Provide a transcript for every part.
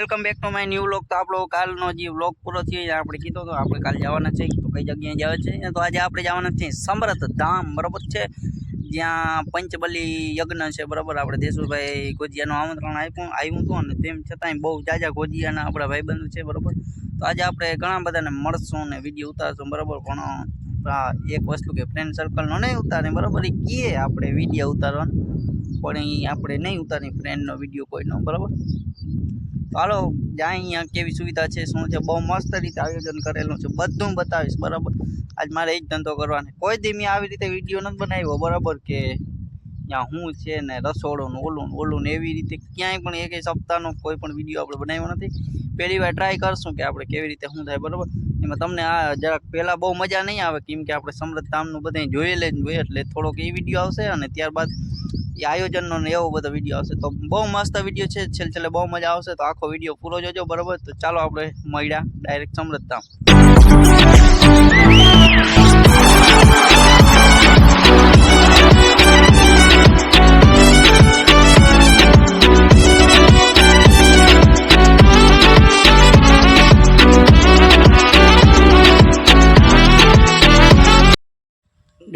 Welcome back to my new vlog તો આપણો કાલનો જે વ્લોગ પૂરો થયો આપણે કીધો તો આપણે કાલે જવાના છે. તો કઈ જગ્યાએ જવા છે તો આજે આપણે જવાના છે સમરથ ધામ, બરાબર છે? જ્યાં પંચબલી યજ્ઞ છે, બરાબર? આપણે દેશુભાઈ ગોજિયાનું આમંત્રણ આપ્યું આવ્યું હતું અને તેમ છતાંય બહુ જાજા ગોજિયાના આપણા ભાઈબંધો છે, બરાબર? તો આજે આપણે ઘણા બધાને મળશું અને વીડિયો ઉતારશું, બરાબર? પણ આ એક વસ્તુ કે ફ્રેન્ડ સર્કલનો નહીં ઉતારે બરાબર? એ કીએ આપણે વીડિયો ઉતારવાનો, પણ એ આપણે નહીં ઉતારી ફ્રેન્ડનો વીડિયો કોઈનો, બરાબર? હાલો, જ્યાં અહીંયા કેવી સુવિધા છે, શું છે? બહુ મસ્ત રીતે આયોજન કરેલું છે. બધું બતાવીશ, બરાબર? આજ મારે એક ધંધો કરવાનો. કોઈ દી મેં આવી રીતે વીડિયો નથી બનાવ્યો, બરાબર? કે ત્યાં હું છે ને રસોડું ઓલું ઓલું ને એવી રીતે ક્યાંય પણ એક સપ્તાહનો કોઈ પણ વીડિયો આપણે બનાવ્યો નથી. પહેલી વાર ટ્રાય કરશું કે આપણે કેવી રીતે શું થાય, બરાબર? એમાં તમને આ જરાક પહેલાં બહુ મજા નહીં આવે, કેમ કે આપણે સમૃદ્ધ કામનું બધે જોઈ લઈને જોઈએ એટલે થોડોક એ વીડિયો આવશે અને ત્યારબાદ એ આયોજનનો ને એવો બધો વીડિયો આવશે. તો બહુ મસ્ત વીડિયો છે. છેલ્લે છેલ્લે બહુ મજા આવશે. તો આખો વીડિયો પૂરો જોજો, બરાબર? તો ચાલો આપણે મળ્યા ડાયરેક્ટ સમૃદ્ધ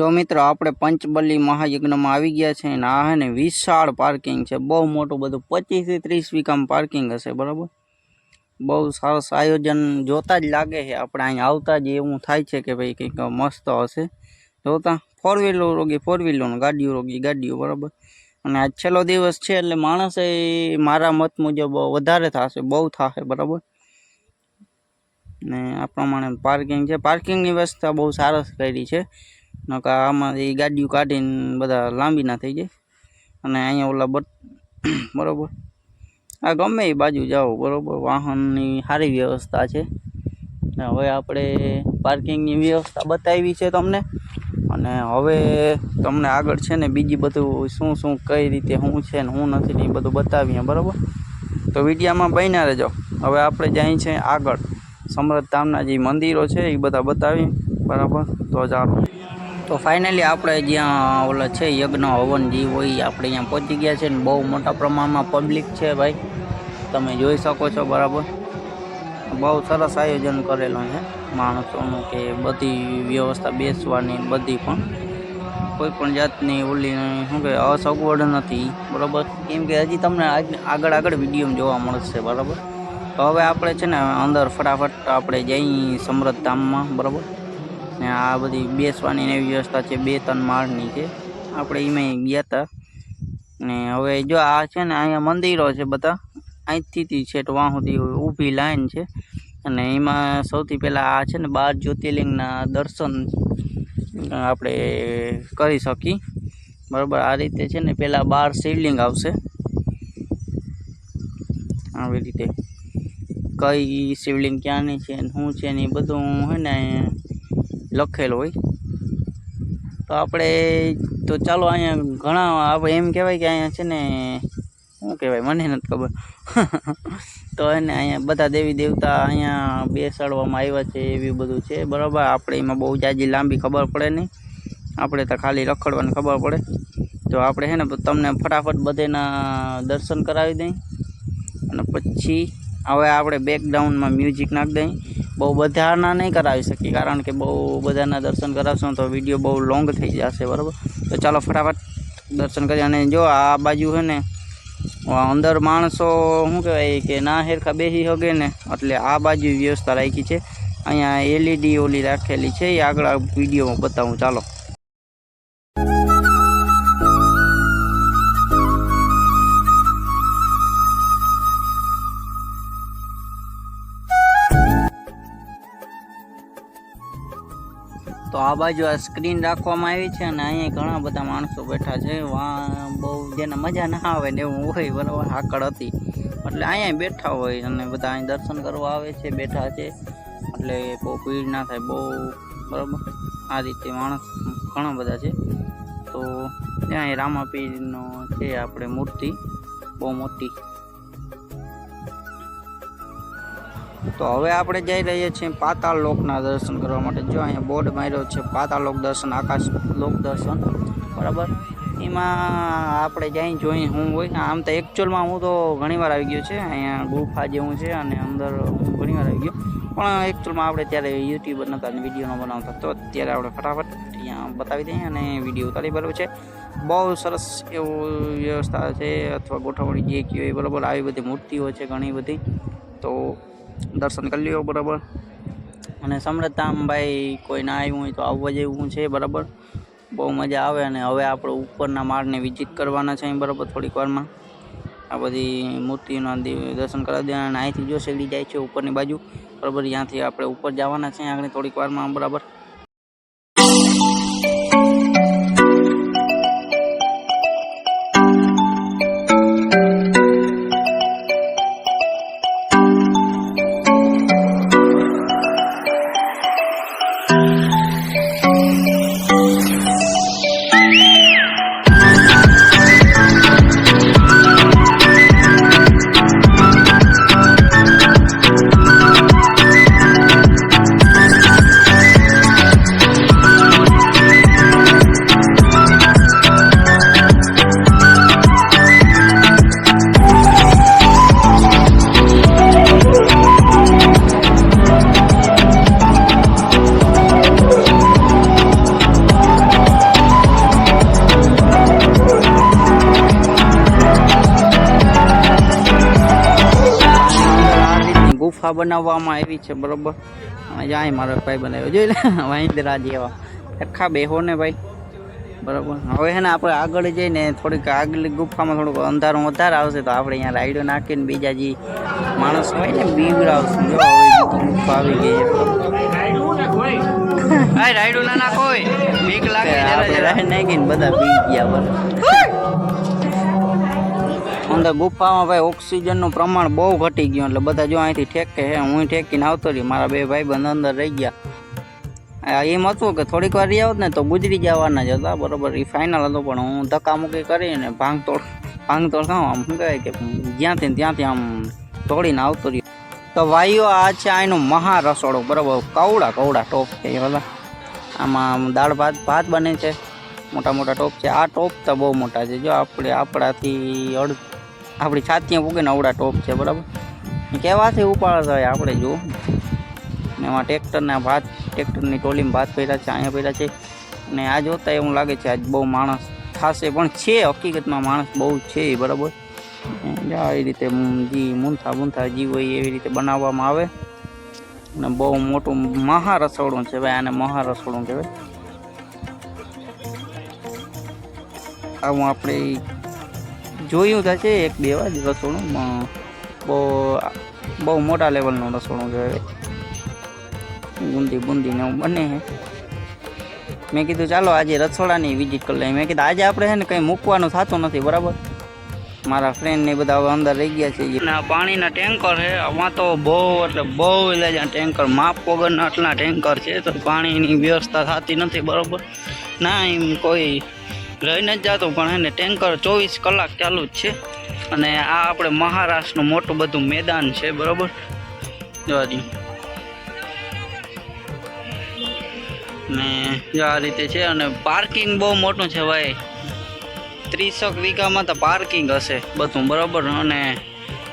જો મિત્રો, આપણે પંચબલી મહાયજ્ઞમાં આવી ગયા છે અને આ હે ને વિશાળ પાર્કિંગ છે. બહુ મોટું બધું, પચીસથી ત્રીસ વીઘામાં પાર્કિંગ હશે, બરાબર? બહુ સરસ આયોજન જોતા જ લાગે છે. આપણે અહીં આવતા જ એવું થાય છે કે ભાઈ કંઈક મસ્ત હશે. જોતા? ફોર વ્હીલર રોગી ફોર વ્હીલરનું ગાડીઓ રોગી, ગાડીઓ, બરાબર? અને આજ છેલ્લો દિવસ છે એટલે માણસે મારા મત મુજબ વધારે થશે, બહુ થશે, બરાબર? ને આ પ્રમાણે પાર્કિંગ છે. પાર્કિંગની વ્યવસ્થા બહુ સરસ કરી છે. નકા આમાંથી ગાડીઓ કાઢીને બધા લાંબી ના થઈ જાય. અને અહીંયા ઓલા બટ, બરોબર. આ ગમે એ બાજુ જાઓ, બરાબર. વાહનની સારી વ્યવસ્થા છે. હવે આપણે પાર્કિંગની વ્યવસ્થા બતાવી છે તમને. અને હવે તમને આગળ છે ને બીજી બધું શું શું કઈ રીતે શું છે ને શું નથી ને એ બધું બતાવીએ, બરાબર? તો વિડીયામાં બન્યા રહેજો. હવે આપણે જાય છે આગળ. સમૃદ્ધ ધામના જે મંદિરો છે એ બધા બતાવી બરાબર? તો ચાલો. તો ફાઇનલી આપણે જ્યાં ઓલા છે, યજ્ઞ હવન જે હોય, આપણે અહીંયા પહોંચી ગયા છે ને બહુ મોટા પ્રમાણમાં પબ્લિક છે ભાઈ. તમે જોઈ શકો છો બરાબર. બહુ સરસ આયોજન કરેલું છે માણસોનું કે બધી વ્યવસ્થા બેસવાની બધી પણ. કોઈ પણ જાતની ઓલી શું કે અસગવડ નથી, બરાબર. કેમ કે હજી તમને આગળ આગળ વિડીયોમાં જોવા મળશે, બરાબર. તો હવે આપણે છે ને અંદર ફટાફટ આપણે જઈ સમૃદ્ધ ધામમાં, બરાબર. ને આ બધી બેસવાની એવી વ્યવસ્થા છે, બે ત્રણ માળની છે. આપણે એમાં ગયા હતા ને હવે જો આ છે ને અહીંયા મંદિરો છે બધા, અહીંથી છેટ તો વાં સુધી ઊભી લાઈન છે. અને એમાં સૌથી પહેલાં આ છે ને બાર જ્યોતિર્લિંગના દર્શન આપણે કરી શકીએ. બરાબર, આ રીતે છે ને પહેલાં બાર શિવલિંગ આવશે. આવી રીતે. કઈ શિવલિંગ, ક્યાંની છે શું છે ને એ બધું છે ને લખેલું હોય. તો આપણે તો ચાલો અહીંયા ઘણા આપણે એમ કહેવાય કે અહીંયા છે ને, શું કહેવાય, મને નથી ખબર. તો એને અહીંયા બધા દેવી દેવતા અહીંયા બેસાડવામાં આવ્યા છે એવું બધું છે. બરાબર? આપણે એમાં બહુ જાજી લાંબી ખબર પડે નહીં. આપણે તો ખાલી રખડવાની ખબર પડે. તો આપણે છે ને તમને ફટાફટ બધેના દર્શન કરાવી દઈ. અને પછી હવે આપણે બેકગ્રાઉન્ડમાં મ્યુઝિક નાખી દઈ. બહુ બધાના નહીં કરાવી શકીએ, કારણ કે બહુ બધાના દર્શન કરાવશું તો વીડિયો બહુ લોંગ થઈ જશે, બરાબર? તો ચાલો ફટાફટ દર્શન કરીએ અને જો આ બાજુ છે ને અંદર માણસો શું કહેવાય કે ના હેરખા બેસી શકે ને, એટલે આ બાજુ વ્યવસ્થા રાખી છે. અહીંયા એલઈડી ઓલી રાખેલી છે, એ આગળ વિડીયોમાં બતાવું, ચાલો. તો આ બાજુ આ સ્ક્રીન રાખવામાં આવી છે અને અહીંયા ઘણા બધા માણસો બેઠા છે. વા બહુ જેને મજા ના આવે ને એવું હોય, બરાબર, હાકડ હતી. એટલે અહીંયા બેઠા હોય અને બધા અહીં દર્શન કરવા આવે છે, બેઠા છે. એટલે બહુ ભીડ ના થાય, બહુ, બરાબર. આ રીતે માણસ ઘણા બધા છે. તો ત્યાં રામાપીરનો છે આપણે મૂર્તિ. બહુ મોટી. તો હવે આપણે જઈ રહીએ છીએ પાતાળ લોકના દર્શન કરવા માટે. જો અહીંયા બોર્ડ માર્યો છે પાતાળ લોક દર્શન, આકાશ લોક દર્શન. બરાબર? એમાં આપણે જઈ જોઈ હું હોય, આમ તો એકચ્યુઅલમાં હું તો ઘણીવાર આવી ગયો છે. અહીંયા ગુફા જેવું છે અને અંદર હું ઘણીવાર આવી ગયો. પણ એકચ્યુઅલમાં આપણે ત્યારે યુટ્યુબર નહોતા અને વીડિયો ન બનાવતા. તો ત્યારે આપણે ફટાફટ અહીંયા બતાવી દઈએ અને વીડિયો ઉતારી બરાબર છે. બહુ સરસ એવું વ્યવસ્થા છે, અથવા ગોઠવણી જે કહ્યું બરાબર. આવી બધી મૂર્તિઓ છે ઘણી બધી. તો દર્શન કરી લ્યો, બરાબર. અને સમરતામભાઈ કોઈ ના આવ્યું હોય તો આવવા જેવું છે, બરાબર. બહુ મજા આવે અને હવે આપણે ઉપરના માળને વિઝિટ કરવાના છે બરાબર, થોડીક વારમાં. આ બધી મૂર્તિઓના દર્શન કરાવી દેવાના અને અહીંથી જો શેરડી જાય છે ઉપરની બાજુ. બરાબર, ત્યાંથી આપણે ઉપર જવાના છે, આગળ થોડીક વારમાં, બરાબર. ગુફા બનાવવામાં આવી છે બરોબર? અને જાય મારો ભાઈ બનાવ્યો. જોઈ લે વાંદરા જેવા સરખા બેહો ને ભાઈ. બરાબર? હવે છે ને આપણે આગળ જઈને થોડીક આગળ ગુફામાં થોડુંક અંધારું વધારે આવશે તો આપણે અહીંયા રાઈડો નાખીને બીજા જે માણસ હોય ને બીવડાવશું. જો હવે ગુફા આવી ગઈ રાઈડો ના નાખો બીક લાગે આપણે રાઈડ નાખીને બધા બી ગયા બરોબર. અંદર ગુફામાં ભાઈ ઓક્સિજનનું પ્રમાણ બહુ ઘટી ગયું. એટલે બધા જો અહીંથી ઠેકે હે, હું ઠેકીને આવતો રહ્યો. મારા બે ભાઈ બંધ અંદર રહી ગયા. એમ હતું કે થોડીક વાર રહ્યા હોત ને તો ગુજરી જવાના જ હતા, બરોબર. એ ફાઇનલ હતો, પણ હું ધક્કા મૂકી કરીને ભાંગતોડ ભાંગતોડ ખાઉં આમ શું કહેવાય કે જ્યાંથી ત્યાંથી આમ તોડીને આવતો રહ્યો. તો ભાઈઓ આ છે આ એનું મહા રસોડો બરોબર. કવડા કવડા ટોપ છે એ બધા આમાં દાળ ભાત ભાત બને છે. મોટા મોટા ટોપ છે. આ ટોપ તો બહુ મોટા છે. જો આપણે આપણાથી અડ આપણી છાતીએ પૂગે નવડા ટોપ છે, બરાબર? કહેવાથી કેવાથી થાય આપણે જો. એમાં ટ્રેક્ટરના ભાત, ટ્રેક્ટરની ટોલીમાં ભાત પહેર્યા છે, અહીંયા પહેર્યા છે. અને આ જોતા એવું લાગે છે, આજ બહુ માણસ થશે, પણ છે, હકીકતમાં માણસ બહુ છે, બરાબર? આવી રીતે જી, મૂંથા મૂંથા જીવ હોય એવી રીતે બનાવવામાં આવે. અને બહુ મોટું મહા રસોડું છે ભાઈ, આને મહા રસોડું કહેવાય. આવું આપણે જોયું તો છે, એક બે વાર રસોડું બહુ બહુ મોટા લેવલનું રસોડું છે બુંદી બુંદી ને એવું બને છે. મેં કીધું, ચાલો, આજે રસોડાની વિઝિટ કરી લઈએ. મેં કીધું, આજે આપણે છે ને કંઈ મૂકવાનું થતું નથી, બરાબર? મારા ફ્રેન્ડ ને બધા અંદર રહી ગયા છે. પાણીના ટેન્કર છે. આમાં તો બહુ, એટલે બહુ એટલે ટેન્કર. માપ વગરના આટલા ટેન્કર છે, તો પાણીની વ્યવસ્થા થતી નથી, બરાબર? ના, એમ કોઈ રહીને જ જતો, પણ એને ટેન્કર ચોવીસ કલાક ચાલુ જ છે. અને આ આપણે મહારાષ્ટ્રનું મોટું બધું મેદાન છે, બરાબર? જોવા દઈએ ને આ રીતે છે, અને પાર્કિંગ બહુ મોટું છે ભાઈ. ત્રીસક વીઘામાં તો પાર્કિંગ હશે બધું, બરાબર? અને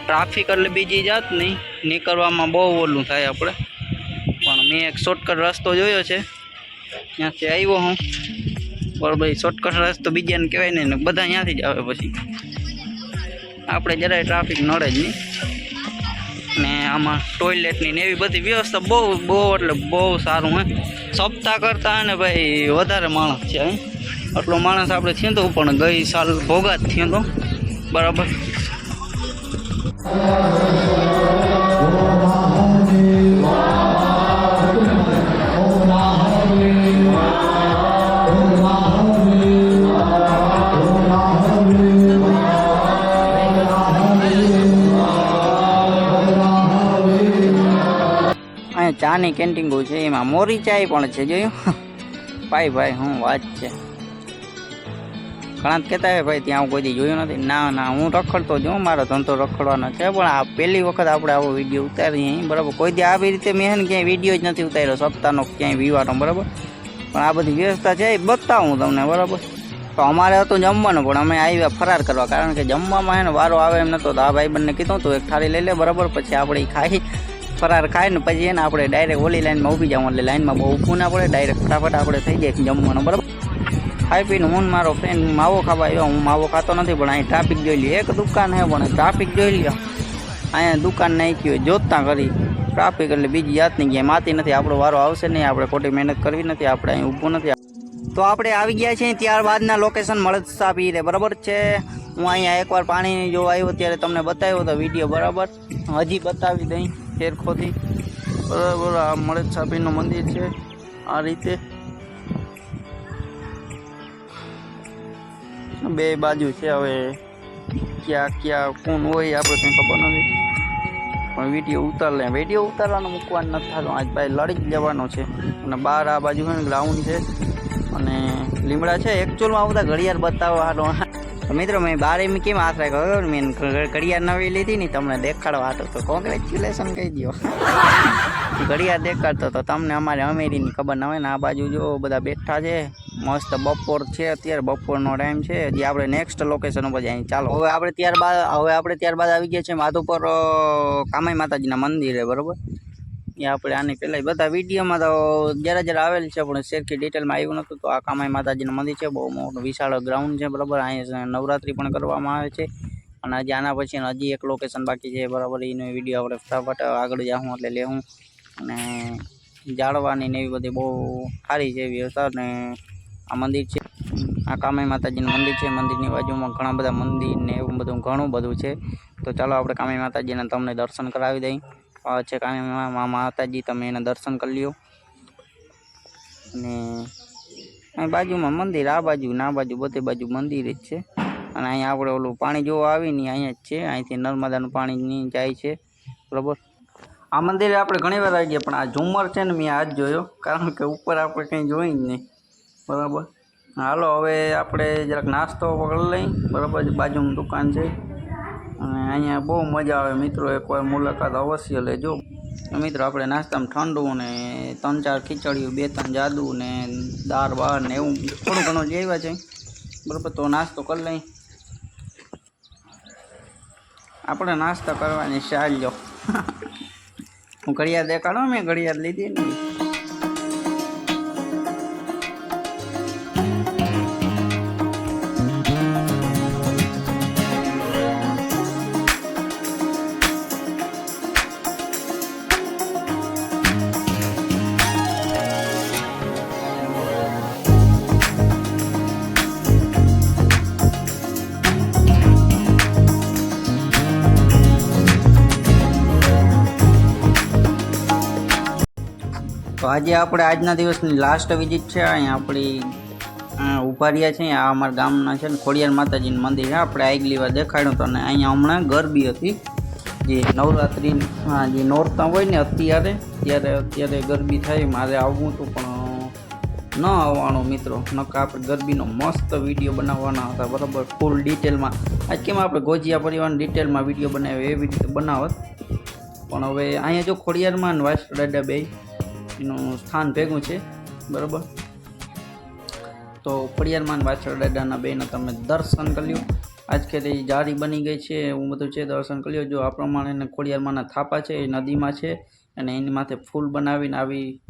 ટ્રાફિક એટલે બીજી જાત નહીં, નીકળવામાં બહુ ઓલું થાય આપણે. પણ મેં એક શોર્ટકટ રસ્તો જોયો છે. ત્યાંથી આવ્યો હું. બરાબર ભાઈ શોર્ટકટ રસ્તો બીજાને કહેવાય ને બધા ત્યાંથી જ આવે પછી. આપણે જરાય ટ્રાફિક નડે જ નહીં. ને આમાં ટોયલેટની ને એવી બધી વ્યવસ્થા બહુ બહુ એટલે બહુ સારું હે. સપ્તાહ કરતાં ને ભાઈ વધારે માણસ છે આટલો માણસ આપણે થયો તો પણ ગઈ સાલ ભોગા જ થયો તો. બરાબર. ચાની કેન્ટીન છે, એમાં મોરી ચાય પણ છે, જોયું? ભાઈ ભાઈ, હું વાત છે. ઘણા કહેતા હોય, ભાઈ, ત્યાં હું કોઈ જોયું નથી. ના ના, હું રખડતો જ મારો ધંધો રખડવાનો છે. પણ આ પહેલી વખત આપણે આવો વીડિયો ઉતારીએ બરાબર? કોઈ દી આવી રીતે મેં ક્યાંય વીડિયો જ નથી ઉતાર્યો, સપ્તાહનો ક્યાંય વિવાનો બરાબર? પણ આ બધી વ્યવસ્થા છે, એ બતાવું તમને, બરાબર? તો અમારે હતું જમવાનું, પણ અમે આવ્યા ફરાર કરવા, કારણ કે જમવામાં એને વારો આવે એમ નતો, તો આ ભાઈ બંને કીધું તું, એક થાળી લઈ લે, બરાબર? પછી આપણે ખાઈ ફરાર ખાય ને પછી એને આપણે ડાયરેક્ટ ઓલી લાઈનમાં ઊભી જાવ એટલે લાઈનમાં બહુ ઊભું ના પડે ડાયરેક્ટ ફટાફટ આપણે થઈ જાય જમવાનું, બરાબર? ખાઈ પીને હું મારો ફ્રેન્ડ માવો ખાવા આવ્યો. હું માવો ખાતો નથી, પણ અહીં ટ્રાફિક જોઈ લઈએ એક દુકાન હે, પણ ટ્રાફિક જોઈ લ્યો. અહીંયા દુકાન નાખી હોય જોતતા કરી. ટ્રાફિક એટલે બીજી જાતની ગયા માતી નથી, આપણો વારો આવશે નહીં. આપણે ખોટી મહેનત કરવી નથી, આપણે અહીં ઊભું નથી. તો આપણે આવી ગયા છીએ, ત્યારબાદના લોકેશન મળતા પીરે બરાબર છે? હું અહીંયા એકવાર પાણી જોવા આવ્યો ત્યારે તમને બતાવ્યો હતો વીડિયો બરાબર. હજી બતાવી દઈ. ખેરખોથી બરાબર, આ મળે છાપીનું મંદિર છે. આ રીતે બે બાજુ છે હવે. ક્યાં ક્યાં, કોણ હોય આપણે કંઈ ખબર નથી. પણ વીડિયો ઉતાર લે વીડિયો ઉતારવાનું મૂકવાનું નથી થતો. આજ ભાઈ લડી જ લેવાનો છે. અને બહાર આ બાજુ છે ને ગ્રાઉન્ડ છે. અને લીમડા છે. એકચ્યુઅલમાં બધા ઘડિયાળ બતાવવા હાટો તો મિત્રો, મેં બારે કેમ હાથ રાખ્યો મેં ઘડિયાળ નવી લીધી ને તમને દેખાડવા હતો. તો કોંગ્રેચ્યુલેશન કહી દો ઘડિયાળ દેખાડતો તો તમને અમારે અમેરીની ખબર ના હોય ને, આ બાજુ જો બધા બેઠા છે. મસ્ત બપોર છે અત્યારે, બપોરનો ટાઈમ છે. હજી આપણે નેક્સ્ટ લોકેશન ઉપર જઈએ. ચાલો. હવે આપણે ત્યારબાદ, હવે આપણે ત્યારબાદ આવી ગયા છે માધુપર કામાઈ માતાજીના મંદિરે, બરોબર? એ આપણે આની પહેલાં બધા વિડીયોમાં તો જરા જરા આવેલ છે, પણ શેરખી ડિટેલમાં આવ્યું નહોતું. તો આ કામાઈ માતાજીનું મંદિર છે, બહુ મોટું વિશાળ ગ્રાઉન્ડ છે, બરાબર. અહીંયા નવરાત્રિ પણ કરવામાં આવે છે. અને હજી આના પછી હજી એક લોકેશન બાકી છે, બરાબર. એનો વીડિયો આપણે ફટાફટ આગળ જાઉં એટલે લેવું અને જાળવાની ને એવી બધી બહુ સારી છે વ્યવસ્થા અને આ મંદિર છે. આ કામાઈ માતાજીનું મંદિર છે. મંદિરની બાજુમાં ઘણા બધા મંદિર ને એવું બધું ઘણું બધું છે. તો ચાલો આપણે કામાઈ માતાજીના તમને દર્શન કરાવી દઈએ. છે કામાઈ મા- માતાજી તમે એના દર્શન કરી લ્યો. અને બાજુમાં મંદિર, આ બાજુ ને આ બાજુ બધે બાજુ મંદિર જ છે. અને અહીંયા આપણે ઓલું પાણી જોવા આવી ને અહીંયા જ છે. અહીંથી નર્મદાનું પાણી જાય છે. બરાબર? આ મંદિરે આપણે ઘણી વાર આવી ગયા પણ આ ઝુમર છે ને મેં આજ જોયો. કારણ કે ઉપર આપણે કંઈ જોઈ જ નહીં. બરાબર? હાલો, હવે આપણે જરાક નાસ્તો પકડી લઈ બરાબર? બાજુમાં દુકાન છે. અને અહીંયા બહુ મજા આવે. મિત્રો એકવાર મુલાકાત અવશ્ય લેજો. મિત્રો, આપણે નાસ્તામાં ઠંડુ ને ત્રણ ચાર ખીચડીયું બે ત્રણ જાદુ ને દાળ, બાર ને એવું. થોડું ઘણું જ આવ્યા છે. બરાબર, તો નાસ્તો કરી લઈ આપણે નાસ્તો કરવાની ચાલ્યો હું ઘડિયાળ દેખાડો મેં ઘડિયાળ લીધી ને. આજે આપણે આજના દિવસની લાસ્ટ વિઝિટ છે. અહીંયા આપણી ઉભારિયા છે. આ અમારા ગામના છે ને ખોડિયાર માતાજીનું મંદિર છે. આપણે આગલી વાર દેખાડ્યું હતું અને અહીંયા હમણાં ગરબી હતી. જે નવરાત્રિ જે નોરતા હોય ને અત્યારે, ત્યારે, અત્યારે ગરબી થાય. મારે આવવું હતું પણ, ન આવવાનો મિત્રો. નકા આપણે ગરબીનો મસ્ત વીડિયો બનાવવાના હતા. બરાબર ફૂલ ડિટેલમાં આજ કેમ આપણે ગોજિયા પરિવારની ડિટેલમાં વીડિયો બનાવ્યો એવી રીતે બનાવત? પણ હવે અહીંયા જો ખોડિયારમાં દાદા બે એનું સ્થાન ભેગું છે. બરાબર? તો ખોડિયારમાં વાછળ દાદાના બેના તમે દર્શન કર્યું. લ્યો આજ ખેરી જારી બની ગઈ છે, એવું બધું છે, દર્શન કર્યો. જો આ પ્રમાણે ખોડિયારમાંના થાપા છે, એ નદીમાં છે, અને એની માથે ફૂલ બનાવીને આવી